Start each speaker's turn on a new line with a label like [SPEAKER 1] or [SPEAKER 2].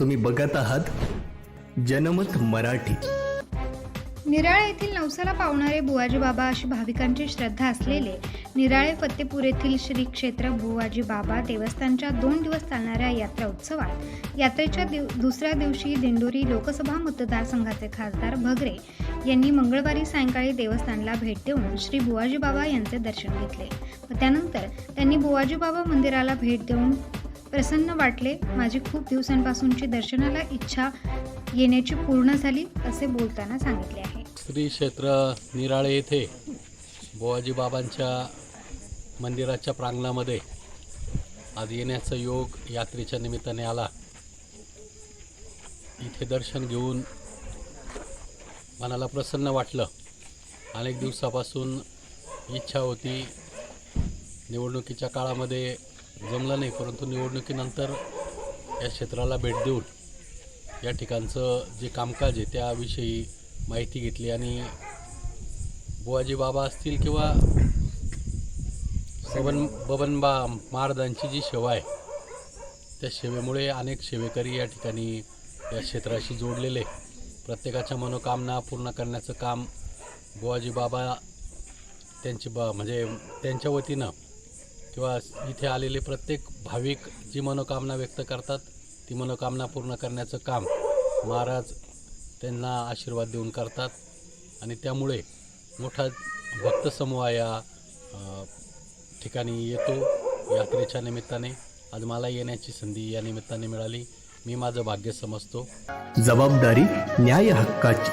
[SPEAKER 1] तुम्ही बघत आहात जनमत मराठी.
[SPEAKER 2] निराळे येथील नवसाला पावणारे बुवाजी बाबा अशी भाविकांची श्रद्धा असलेले निराळे फत्तेपूर येथील श्री क्षेत्र बुवाजी बाबा देवस्थानच्या दोन दिवस चालणाऱ्या यात्रा उत्सवात यात्रेच्या दिव दुसऱ्या दिवशी दिंडोरी लोकसभा मतदारसंघाचे खासदार भगरे यांनी मंगळवारी सायंकाळी देवस्थानला भेट देऊन श्री बुवाजी बाबा यांचे दर्शन घेतले. व त्यानंतर त्यांनी बुवाजी बाबा मंदिराला भेट देऊन प्रसन्न वाटले. माझी खूप दिवसांपासूनची दर्शनाला इच्छा येण्याची पूर्ण झाली असे बोलताना सांगितले आहे.
[SPEAKER 3] श्री क्षेत्र निराळे येथे बोवाजी बाबांच्या मंदिराच्या प्रांगणामध्ये आज येण्याचा योग यात्रेच्या निमित्ताने आला. इथे दर्शन घेऊन मनाला प्रसन्न वाटलं. अनेक दिवसापासून इच्छा होती. निवडणुकीच्या काळामध्ये जमलं नाही परंतु निवडणुकीनंतर या क्षेत्राला भेट देऊन या ठिकाणचं जे कामकाज आहे त्याविषयी माहिती घेतली आणि बुवाजी बाबा असतील किंवा बबन बबनबा महाराजांची जी सेवा आहे त्या सेवेमुळे अनेक सेवेकरी या ठिकाणी या क्षेत्राशी जोडलेले प्रत्येकाच्या मनोकामना पूर्ण करण्याचं काम बुवाजी बाबा त्यांची ब म्हणजे त्यांच्या वतीनं किंवा इथे आलेले प्रत्येक भाविक जी मनोकामना व्यक्त करतात ती मनोकामना पूर्ण करण्याचं काम महाराज त्यांना आशीर्वाद देऊन करतात. आणि त्यामुळे मोठा भक्तसमूह या ठिकाणी येतो. यात्रेच्या निमित्ताने आज मला येण्याची संधी या निमित्ताने मिळाली. मी माझं भाग्य समजतो.
[SPEAKER 1] जबाबदारी न्याय हक्काची.